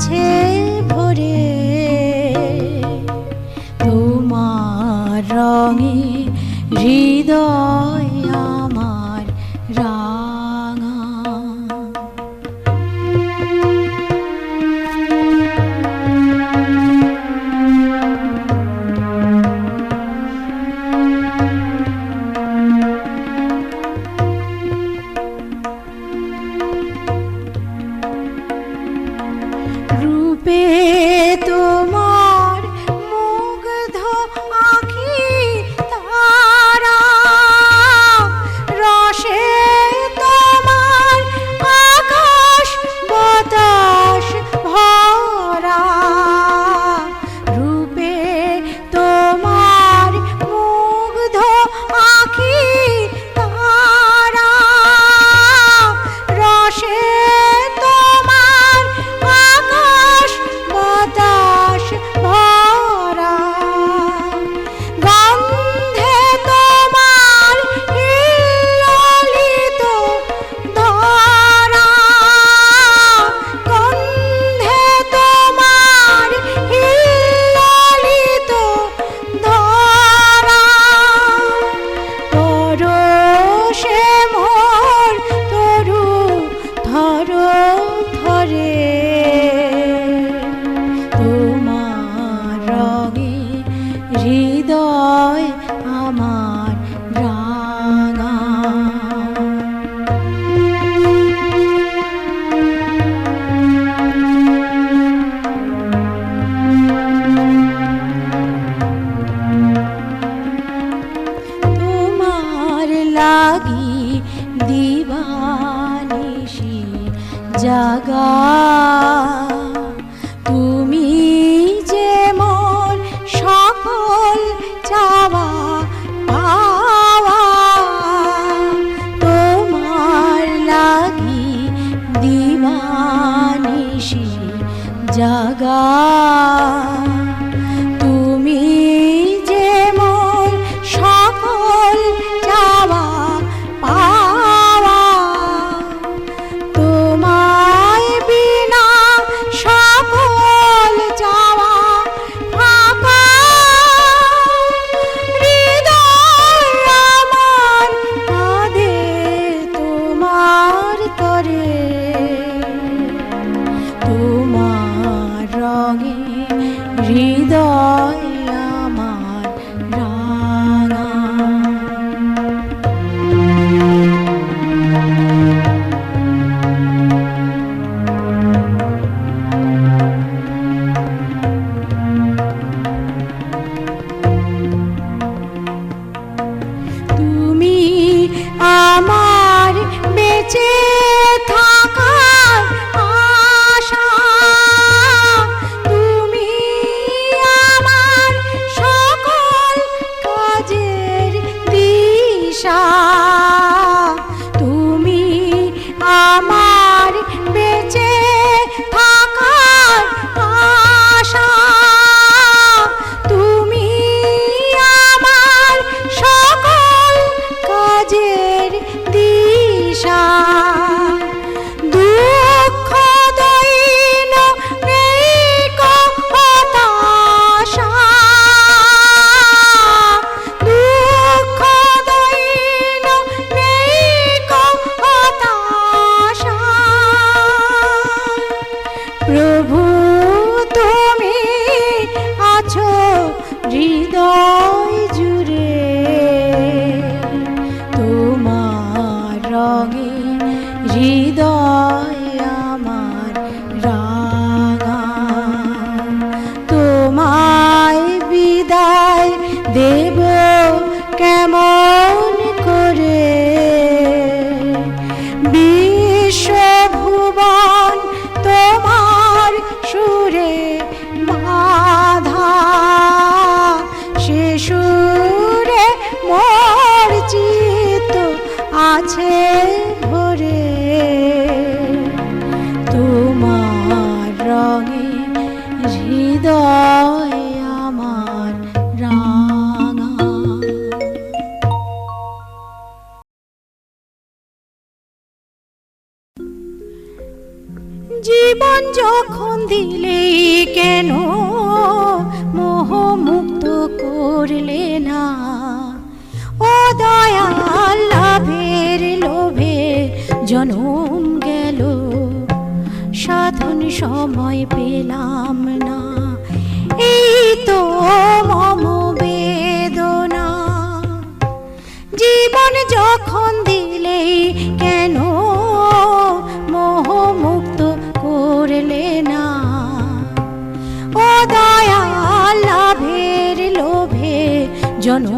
গেছে ভরে তোমার রঙে হৃদয় দিবানিশি জাগা nói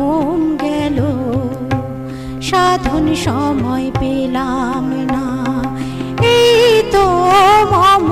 জনম গেল সাধন সময় পেলাম না। এই তো মম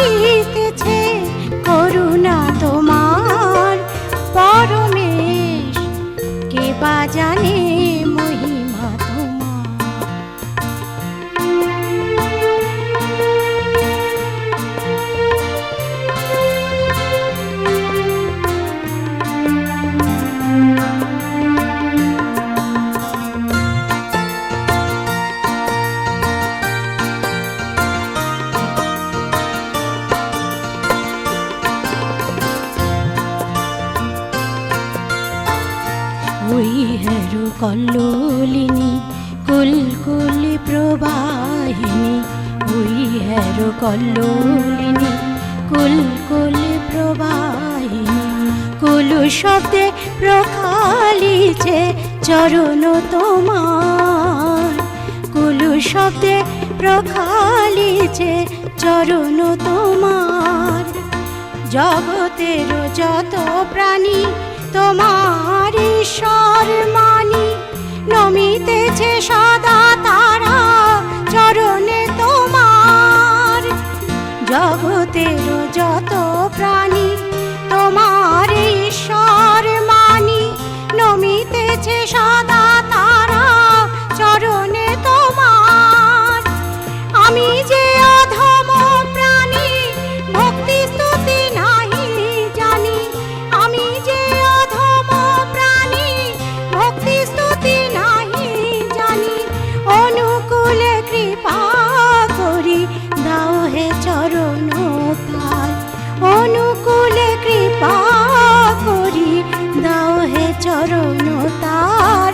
ফিরিতেছে লোলিনী কুলকুলি প্রবাহিনী ওই হের কল্লোলিনী, কুলকুলি প্রবাহিনী কুলু শব্দে প্রখালিছে চরণ তোমার। কুলু শব্দে প্রখালিছে চরণ তোমার। জগতের যত প্রাণী, তোমার ঈশ্বর মানি নমিতেছে সদা তারা চরণে তোমার। জগতের যত প্রাণী তোমার ঈশ্বর মানি নমিতেছে সদা তার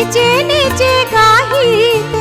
নিচে নিচে গাহিতে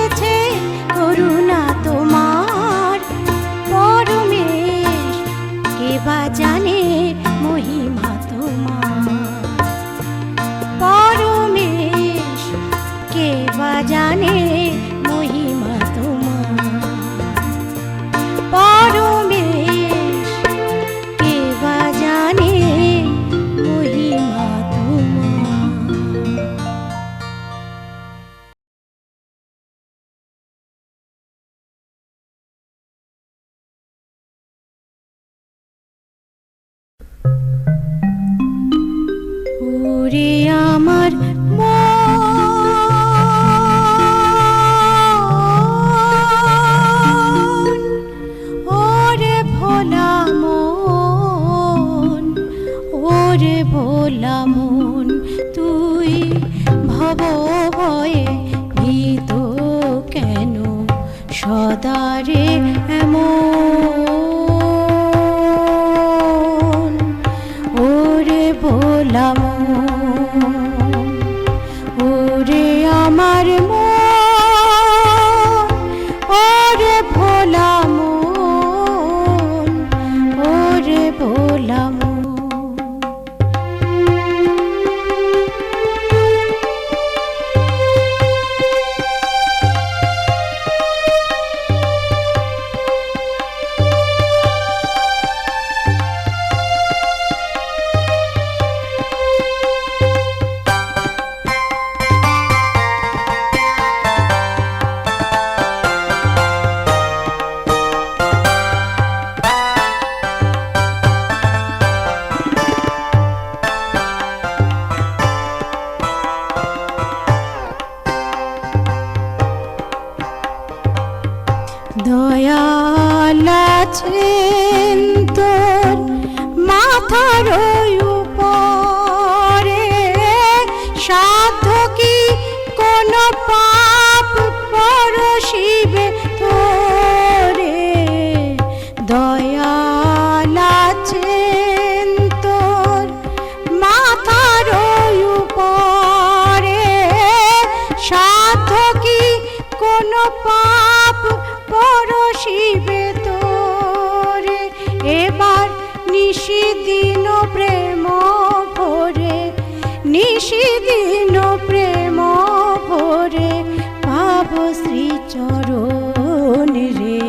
শ্রীচরণ রে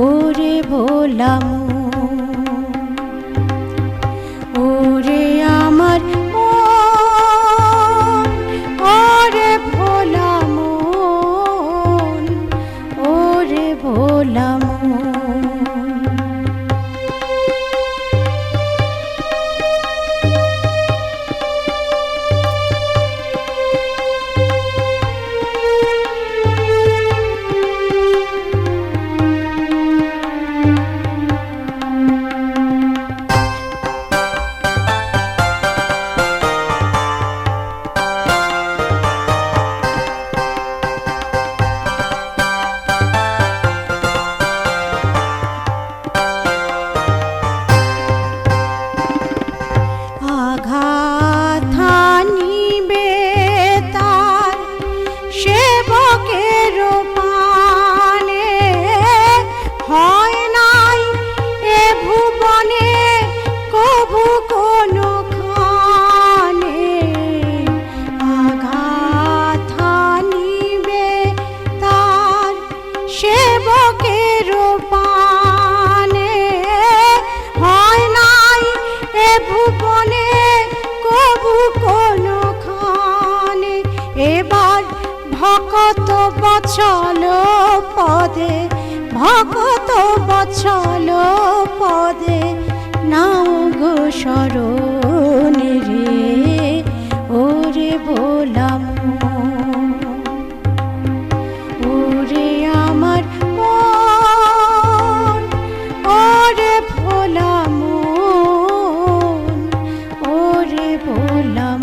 ওরে ভোলা heart. চলো পদে, নাও গো সরণে রে। ওরে বলাম ওরে আমার ওরে ভোলাম ওরে বলাম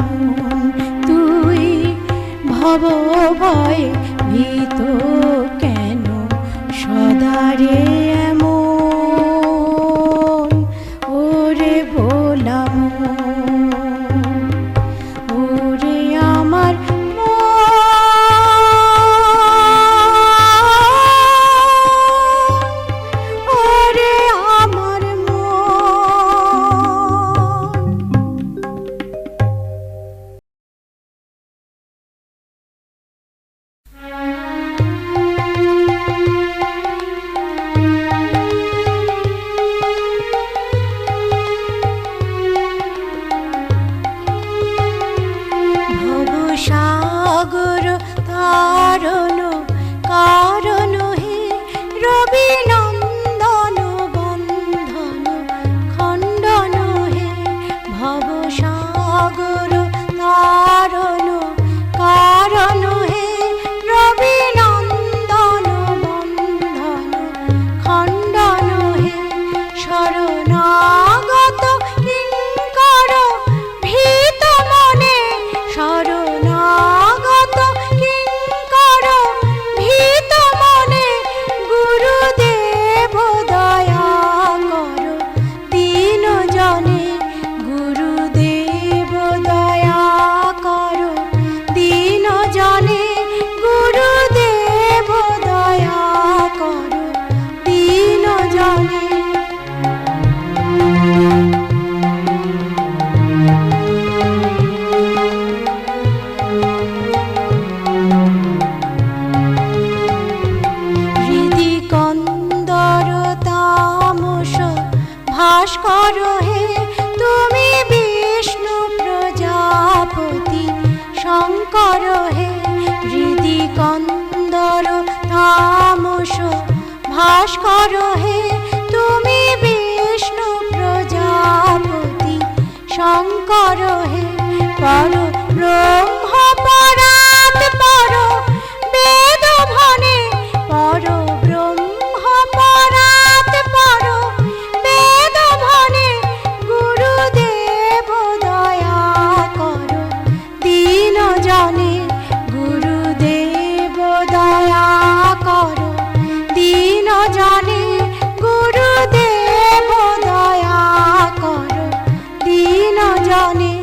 তুই ভব ভয় জনে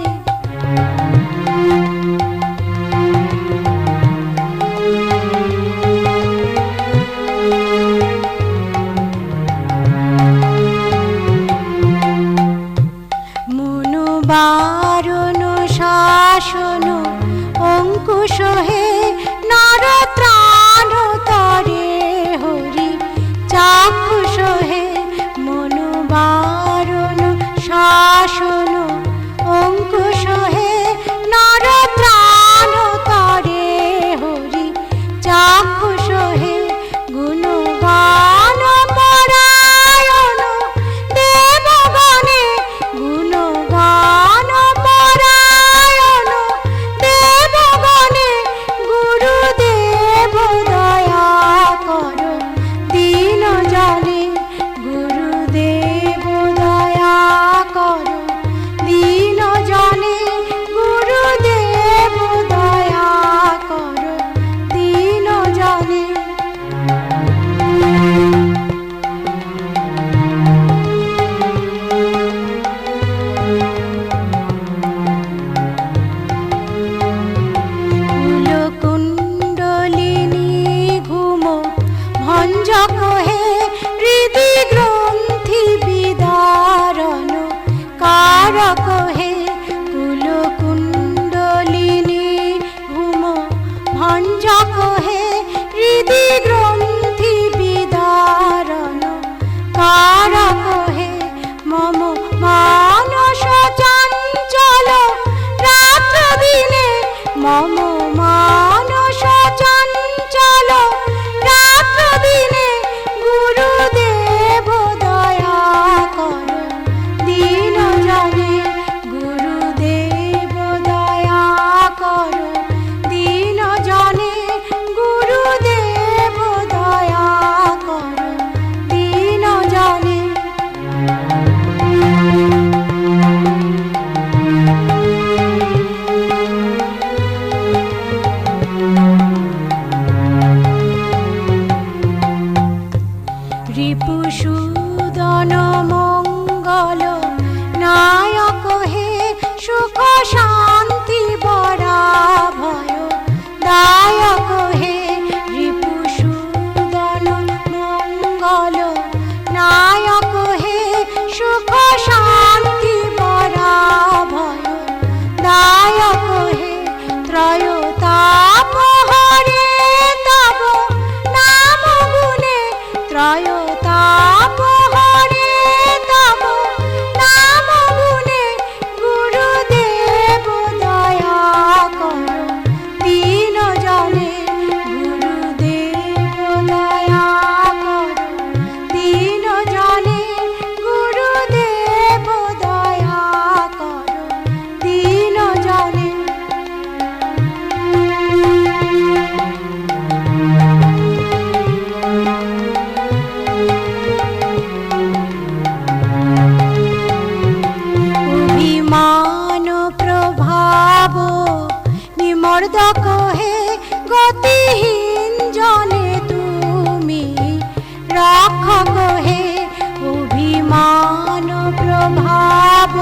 যাব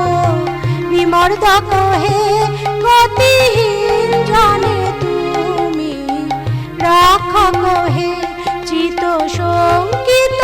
বিমর্দক হে গতিহীন জলে তুমি। রাখক হে চিত সংগীত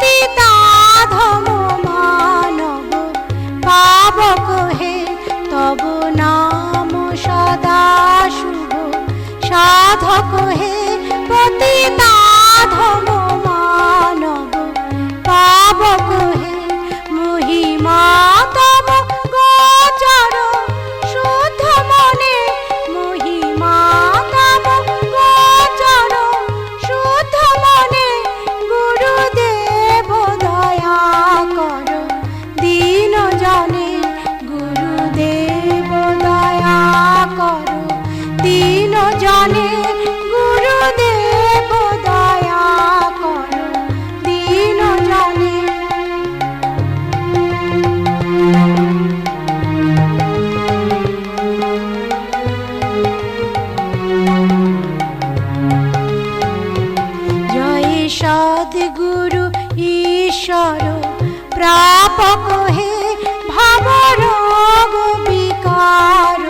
ti সদগুরু ঈশ্বর প্রাপক হে ভবর বিকার।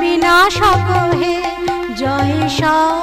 বিনাশক হে জয় সদ